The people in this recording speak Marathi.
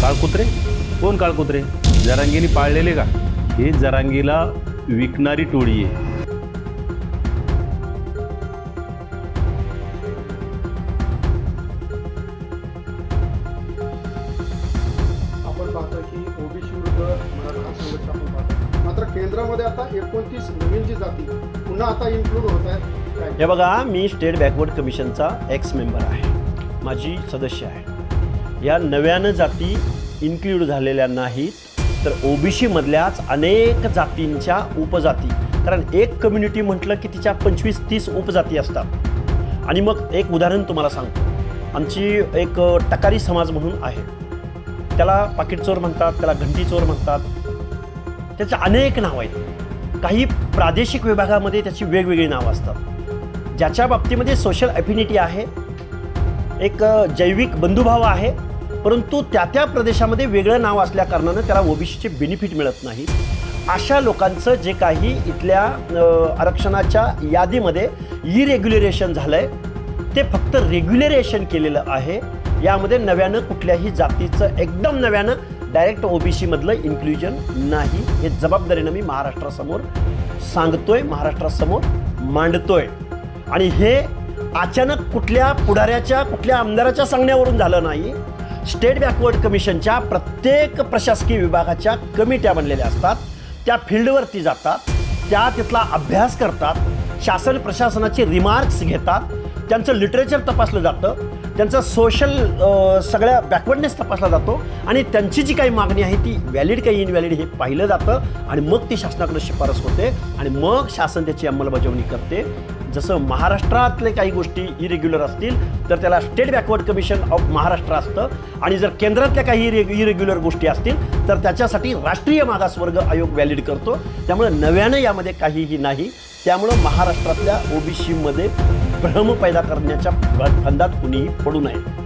काळकुत्रे? कोण काळकुत्रे? जरांगीने पाळलेले का? हे जरांगीला विकणारी टोळी आहे. आपण पाहतो की ओबीसी विरुद्ध मराठा संघर्ष आपण पाहतो. मात्र केंद्रामध्ये आता एकोणतीस नवीन जी जाती पुन्हा आता इन्क्लूड होत आहेत. काय? हे बघा मी स्टेट बॅकवर्ड कमिशनचा एक्स मेंबर आहे. माझी सदस्य आहे. या नव्यानं जाती इन्क्ल्यूड झालेल्या नाहीत तर ओबीसीमधल्याच अनेक जातींच्या उपजाती. कारण एक कम्युनिटी म्हटलं की तिच्या पंचवीस तीस उपजाती असतात. आणि मग एक उदाहरण तुम्हाला सांगतो. आमची एक टकारी समाज म्हणून आहे. त्याला पाकिट चोर म्हणतात त्याला घंटी चोर म्हणतात. त्याचे अनेक नावं आहेत. काही प्रादेशिक विभागामध्ये त्याची वेगवेगळी नावं असतात. ज्याच्या बाबतीमध्ये सोशल ॲफिनिटी आहे. एक जैविक बंधुभाव आहे. परंतु त्या त्या प्रदेशामध्ये वेगळं नाव असल्या कारणानं त्याला ओबीसीचे बेनिफिट मिळत नाही. अशा लोकांचं जे काही इथल्या आरक्षणाच्या यादीमध्ये इरेग्युलरेशन झालं आहे ते फक्त रेग्युलरेशन केलेलं आहे. यामध्ये नव्यानं कुठल्याही जातीचं एकदम नव्यानं डायरेक्ट ओबीसीमधलं इन्क्ल्युजन नाही. हे जबाबदारीनं मी महाराष्ट्रासमोर सांगतोय महाराष्ट्रासमोर मांडतोय. आणि हे अचानक कुठल्या पुढाऱ्याच्या कुठल्या आमदाराच्या सांगण्यावरून झालं नाही. स्टेट बॅकवर्ड कमिशनच्या प्रत्येक प्रशासकीय विभागाच्या कमिट्या बनलेल्या असतात. त्या फील्डवरती जातात. त्या तिथला अभ्यास करतात. शासन प्रशासनाचे रिमार्क्स घेतात. त्यांचं लिटरेचर तपासलं जातं. त्यांचं सोशल सगळ्या बॅकवर्डनेस तपासला जातो आणि त्यांची जी काही मागणी आहे ती व्हॅलिड काही इनव्हॅलिड हे पाहिलं जातं आणि मग ती शासनाकडे शिफारस होते आणि मग शासन त्याची अंमलबजावणी करते. जसं महाराष्ट्रातले काही गोष्टी इरेग्युलर असतील तर त्याला state backward commission of Maharashtra असतं. आणि जर केंद्रातल्या काही इरेग्युलर गोष्टी असतील तर त्याच्यासाठी राष्ट्रीय मागासवर्ग आयोग व्हॅलिड करतो. त्यामुळे नव्यानं यामध्ये काहीही नाही. त्यामुळं महाराष्ट्रातल्या ओबीसीमध्ये भ्रम पैदा करण्याच्या फंदात कुणीही पडू नये.